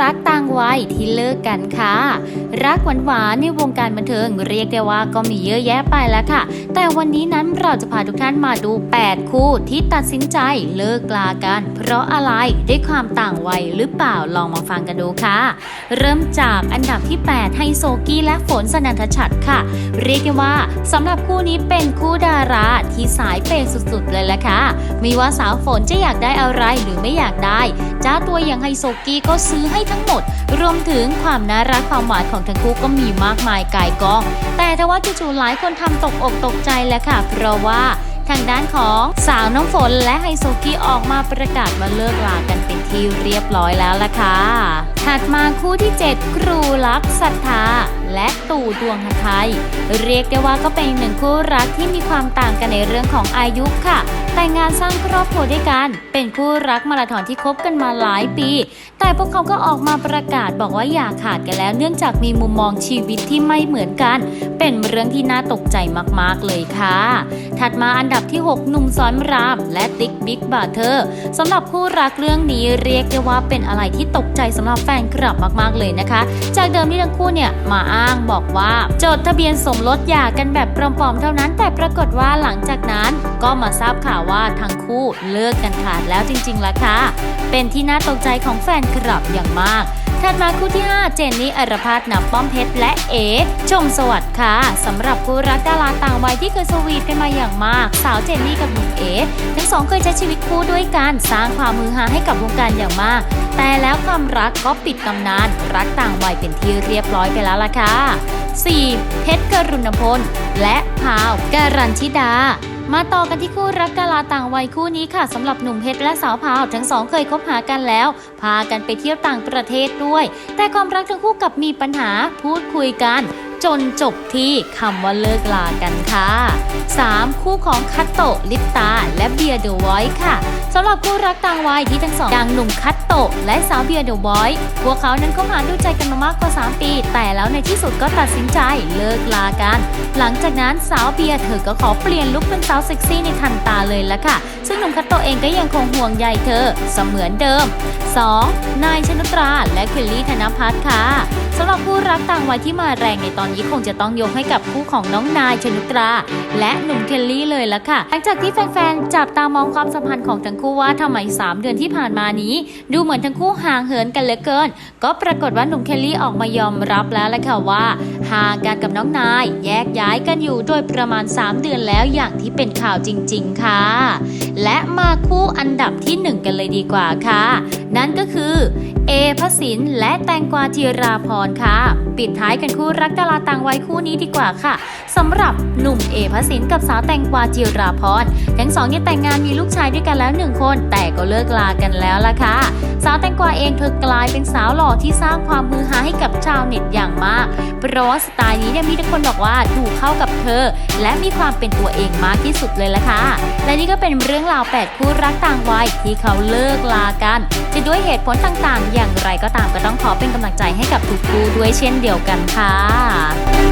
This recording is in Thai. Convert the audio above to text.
รักต่างวัยที่เลิกกันค่ะ รักหวานๆในวงการบันเทิงเรียกได้ว่าก็มีเยอะแยะไปแล้วค่ะ แต่วันนี้นั้นเราจะพาทุกท่านมาดู 8 คู่ที่ตัดสินใจเลิกลากัน เพราะอะไรด้วยความต่างวัยหรือเปล่าลองมาฟังกันดูค่ะ เริ่มจากอันดับที่ 8 ไฮโซกี้และฝนสนันทชัดค่ะ เรียกได้ว่าสำหรับคู่นี้เป็นคู่ดาราที่สายเปย์สุดๆเลยแหละค่ะไม่ว่าสาวฝนจะอยากได้อะไรหรือไม่อยากได้เจ้าตัวอย่างไฮโซกี้ก็ซื้อให้ทั้งหมด รวมถึงความน่ารักความหวานของทั้งคู่ก็มีมากมายกายกอง แต่ทว่าจู่ๆหลายคนทำตกอกตกใจแหละค่ะ เพราะว่าทางด้านของสาวน้ำฝนและไฮโซกี้ออกมาประกาศว่าเลิกลากันเป็นที่เรียบร้อยแล้วล่ะค่ะ ถัดมาคู่ที่ 7 ครูรักศรัทธา และตู่ดวงหไทยเรียกได้ว่าก็เป็นหนึ่งคู่รักที่มีความต่างกันในเรื่องของอายุค่ะ แต่งงานสร้างครอบครัวด้วยกัน เป็นคู่รักมาราธอนที่คบกันมาหลายปี แต่พวกเขาก็ออกมาประกาศบอกว่าอย่าขาดกันแล้ว เนื่องจากมีมุมมองชีวิตที่ไม่เหมือนกัน เป็นเรื่องที่น่าตกใจมากๆเลยค่ะ ถัดมาอันดับที่ 6 หนุ่มสอนรามและติ๊กบิ๊กบาเทอร์สำหรับคู่รักเรื่องนี้เรียกได้ว่าเป็นอะไรที่ตกใจสำหรับแฟนคลับมากๆเลยนะคะ จากเดิมที่ทั้งคู่เนี่ยมาอ้างบอกว่าจดทะเบียนสมรสหย่ากันแบบปลอมๆเท่านั้น แต่ปรากฏว่าหลังจากนั้นก็มาทราบข่าวว่าทั้งคู่เลิกกันขาดแล้วจริงๆละค่ะ เป็นที่น่าตกใจของแฟนคลับอย่างมากถัดมาคู่ที่ 5 เจนนี่อรพัฒน์นับป้อมเพชรและเอ ชมสวัสดิ์ค่ะสำหรับคู่รักดาราต่างวัยที่เคยสวีทกันมาอย่างมาก สาวเจนนี่กับหนุ่มเอ ทั้งสองเคยใช้ชีวิตคู่ด้วยกันสร้างความมือฮาให้กับวงการอย่างมาก แต่แล้วความรักก็ปิดตำนาน รักต่างวัยเป็นที่เรียบร้อยไปแล้วล่ะค่ะ 4. เพชรกรุณพลและพาวการันชิดา มาต่อกันที่คู่รักกาลาต่างวัยคู่นี้ค่ะสำหรับหนุ่มเพชรและสาวพาวทั้งสองเคยคบหากันแล้ว พากันไปเที่ยวต่างประเทศด้วย แต่ความรักทั้งคู่กลับมีปัญหาพูดคุยกัน จนจบที่คำว่าเลิกลากันค่ะ 3. คู่ของคัตโตะลิปตา และเบียร์เดอะไวท์ค่ะสำหรับคู่รักต่างวัยที่ทั้งสองดังหนุ่มคัตโตะและสาวเบียร์เดอะไวท์พวกเขานั้นคบหาดูใจกันมามากกว่า 3 ปี แต่แล้วในที่สุดก็ตัดสินใจเลิกลากัน หลังจากนั้นสาวเบียร์เธอก็ขอเปลี่ยนลุคเป็นสาวเซ็กซี่ในทันตาเลยละค่ะ ซึ่งหนุ่มคัตโตะเองก็ยังคงห่วงใยเธอเสมือนเดิม 2. นายชนุตราและเคลลี่ธนพัฒน์ค่ะ สำหรับคู่รักต่างวัยที่มาแรงในตอนนี้คงจะต้องยกให้กับคู่ของน้องนายชนุตรา และหนุ่มเคลลี่เลยละค่ะ หลังจากที่แฟนๆ จับตามองความสัมพันธ์ของทั้งคู่ว่าทำไม 3 เดือนที่ผ่านมานี้ ดูเหมือนทั้งคู่ห่างเหินกันเหลือเกิน ก็ปรากฏว่าหนุ่มเคลลี่ออกมายอมรับแล้วละค่ะว่าห่างกันกับน้องนาย แยกย้ายกันอยู่โดยประมาณ 3 เดือนแล้วอย่างที่เป็นข่าวจริง ๆ ค่ะ และมาคู่อันดับที่ 1 กันเลยดีกว่าค่ะ นั่นก็คือเอพระสินและแตงกวาจิราพรค่ะ ปิดท้ายกันคู่รักดาราต่างวัยคู่นี้ดีกว่าค่ะสำหรับหนุ่มเอพระสินกับสาวแตงกวาจิราพรทั้งสองเนี่ยแต่งงานมีลูกชายด้วยกันแล้วหนึ่งคน แต่ก็เลิกลากันแล้วล่ะค่ะสาวแตงกวาเองเธอกลายเป็นสาวหล่อที่สร้างความมือฮาให้กับชาวเน็ตอย่างมาก เพราะสไตล์นี้เนี่ยมีทุกคนบอกว่าดูเข้ากับเธอ และมีความเป็นตัวเองมากที่สุดเลยล่ะค่ะ และนี่ก็เป็นเรื่องราว8คู่รักต่างวัยที่เขาเลิกลากัน จะด้วยเหตุผลต่างๆอย่างไรก็ตามก็ต้องขอเป็นกำลังใจให้กับทุกคู่ด้วยเช่นเดียวกันค่ะ